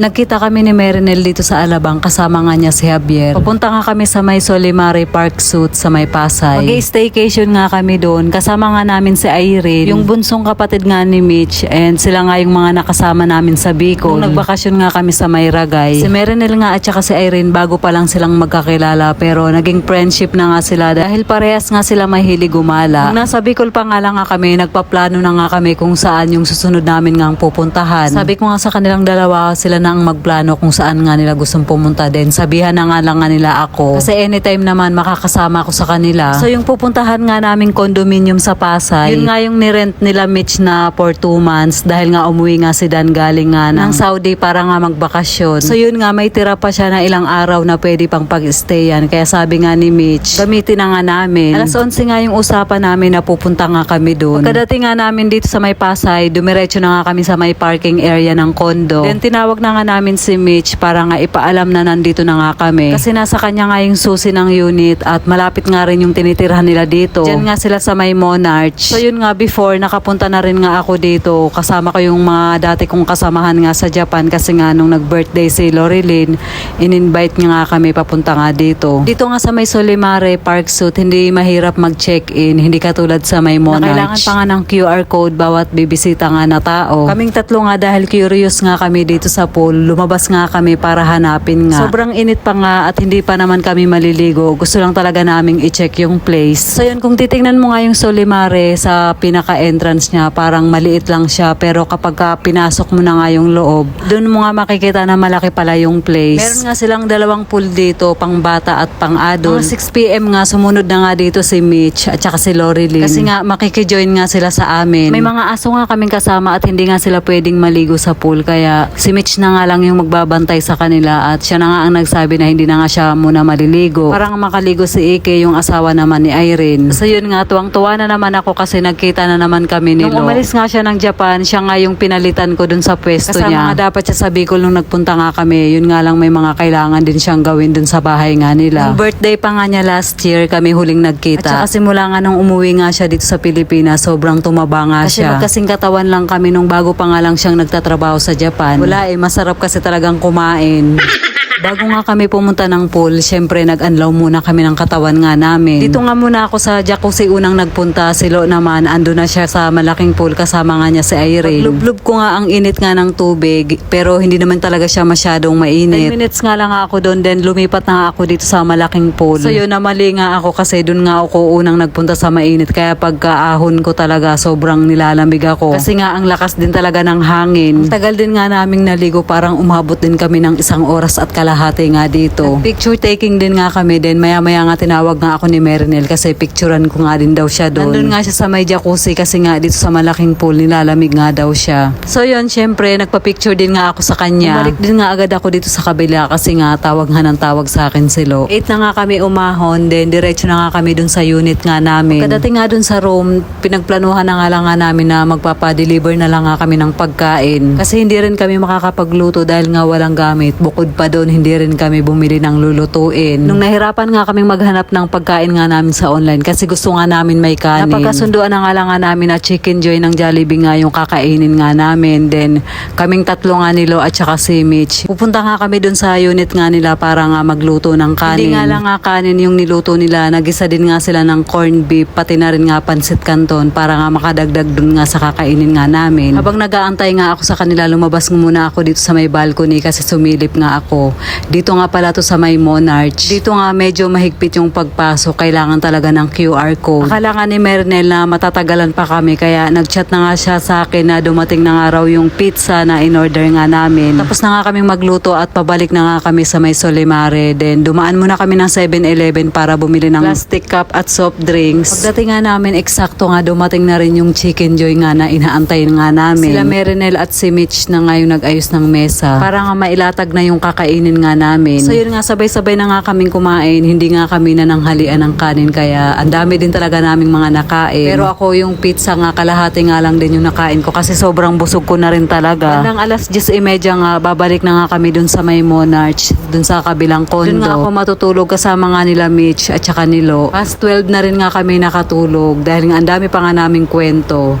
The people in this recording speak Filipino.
Nagkita kami ni Merinel dito sa Alabang kasama nga niya si Javier. Papunta nga kami sa may Solimare Park Suite sa may Pasay. Mag-staycation nga kami doon. Kasama nga namin si Irene, yung bunsong kapatid nga ni Mitch and sila nga yung mga nakasama namin sa Bicol. Nung nagbakasyon nga kami sa may Ragay. Si Merinel nga at saka si Irene bago pa lang silang magkakilala pero naging friendship na nga sila dahil parehas nga sila mahilig gumala. Nung nasa Bicol pa nga lang nga kami, nagpaplano na nga kami kung saan yung susunod namin nga pupuntahan. Sabi ko nga sa kanilang dalawa, sila na ang magplano kung saan nga nila gustong pumunta din. Sabihan na nga lang nga nila ako. Kasi anytime naman makakasama ako sa kanila. So yung pupuntahan nga naming condominium sa Pasay, yun nga yung nirent nila Mitch na for two months dahil nga umuwi nga si Dan galing nga ng Saudi para nga magbakasyon. So yun nga, may tira pa siya na ilang araw na pwede pang pag-stayan. Kaya sabi nga ni Mitch, gamitin na nga namin. Alas 11 nga yung usapan namin na pupunta nga kami doon. Pagkadating nga namin dito sa may Pasay, dumiretso na nga kami sa may parking area ng kondo. Then tinawag na nga namin si Mitch para nga ipaalam na nandito na nga kami. Kasi nasa kanya nga yung susi ng unit at malapit nga rin yung tinitirhan nila dito. Diyan nga sila sa may Monarch. So yun nga before, nakapunta na rin nga ako dito. Kasama ko yung mga dati kong kasamahan nga sa Japan kasi nga nung nag-birthday si Lorilyn, in-invite nga kami papunta nga dito. Dito nga sa may Solimare Park Suite, hindi mahirap mag-check-in. Hindi katulad sa may Monarch. Na kailangan pa nga ng QR code bawat bibisita nga na tao. Kaming tatlo nga dahil curious nga kami dito sa pool, lumabas nga kami para hanapin nga. Sobrang init pa nga at hindi pa naman kami maliligo. Gusto lang talaga naming i-check yung place. So yun, kung titingnan mo nga yung Solimare sa pinaka-entrance niya, parang maliit lang siya. Pero kapag ka pinasok mo na nga yung loob, doon mo nga makikita na malaki pala yung place. Meron nga silang dalawang pool dito, pang bata at pang adult. Mga 6pm nga, sumunod na nga dito si Mitch at saka si Lorilyn. Kasi nga, makikijoin nga sila sa amin. May mga aso nga kaming kasama at hindi nga sila pwedeng maligo sa pool. Kaya si Mitch na nga lang yung magbabantay sa kanila at siya na nga ang nagsabi na hindi na nga siya muna maliligo. Parang makaligo si Ike, yung asawa naman ni Irene. So yun nga, tuwang-tuwa na naman ako kasi nagkita na naman kami ni Nung umalis nga siya ng Japan, siya nga yung pinalitan ko dun sa pwesto Kasama niya. nga dapat siya sa Bicol nung nagpunta nga kami. Yun nga lang may mga kailangan din siyang gawin dun sa bahay nga nila. Yung birthday pa nga niya last year, kami huling nagkita. At saka simula nga nung umuwi nga siya dito sa Pilipinas, sobrang tumaba nga Kasi siya. Kasi magkasing katawan lang kami nung bago pa nga lang siyang nagtatrabaho sa Japan. Wala eh, masarap kasi talagang kumain. Bago nga kami pumunta ng pool, syempre nag-unlaw muna kami ng katawan nga namin. Dito nga muna ako sa jacuzzi unang nagpunta. Si Lo naman, ando na siya sa malaking pool kasama nga niya si Irene. Lublub ko nga ang init nga ng tubig, pero hindi naman talaga siya masyadong mainit. 10 minutes nga lang ako doon, then lumipat na ako dito sa malaking pool. So yun, namali nga ako kasi doon nga ako unang nagpunta sa mainit. Kaya pagkaahon ko talaga, sobrang nilalamig ako. Kasi nga ang lakas din talaga ng hangin. Ang tagal din nga naming naligo, parang umabot din kami ng isang oras at kalahati nga dito. Picture taking din nga kami din. Maya-maya nga tinawag nga ako ni Merinel kasi picturean ko nga din daw siya doon. Nandun nga siya sa may jacuzzi kasi nga dito sa malaking pool nilalamig nga daw siya. So yun, syempre nagpa-picture din nga ako sa kanya. Balik din nga agad ako dito sa kabila kasi nga tawag nga ng tawag sa akin si Lo. 8 na nga kami umahon, then diretso na nga kami dun sa unit nga namin. Pagdating nga dun sa room, pinagplanuhan na nga lang nga namin na magpapa-deliver na lang nga kami ng pagkain. Kasi hindi rin kami makakapagluto dahil nga walang gamit. Bukod pa doon, hindi rin kami bumili ng lulutuin. Nung nahirapan nga kaming maghanap ng pagkain nga namin sa online kasi gusto nga namin may kanin. Napagkasunduan na nga lang nga namin na chicken joy ng Jollibee nga yung kakainin nga namin. Then kaming tatlo nga nilo at saka si Mitch. Pupunta nga kami dun sa unit nga nila para nga magluto ng kanin. Hindi nga lang nga kanin yung niluto nila. Nagisa din nga sila ng corned beef pati na rin nga pansit canton para nga makadagdag dun nga sa kakainin nga namin. Habang nag-aantay nga ako sa kanila, lumabas muna ako dito sa may balcony kasi sumilip nga ako. Dito nga pala to sa may Monarch. Dito nga medyo mahigpit yung pagpasok. Kailangan talaga ng QR code. Akala nga ni Mernel na matatagalan pa kami kaya nagchat na nga siya sa akin na dumating na nga raw yung pizza na in-order nga namin. Tapos na nga kaming magluto at pabalik na nga kami sa may Solimare. Then dumaan muna kami ng 7-Eleven para bumili ng plastic cup at soft drinks. Pagdating nga namin, eksakto nga dumating na rin yung chicken joy nga na inaantay nga namin. Sila Merinel at si Mitch na nga yung nag-ayos ng mesa. Para nga mailatag na yung kakainin nga namin. So yun nga, sabay-sabay na nga kaming kumain. Hindi nga kami nananghalian ng kanin kaya ang dami din talaga naming mga nakain. Pero ako yung pizza nga kalahati nga lang din yung nakain ko kasi sobrang busog ko na rin talaga. Bandang alas 10.30 nga, babalik na nga kami dun sa may Monarch, dun sa kabilang kondo. Dun nga ako matutulog kasama nga nila Mitch at saka nilo. Past 12 na rin nga kami nakatulog dahil nga ang dami pa nga naming kwento.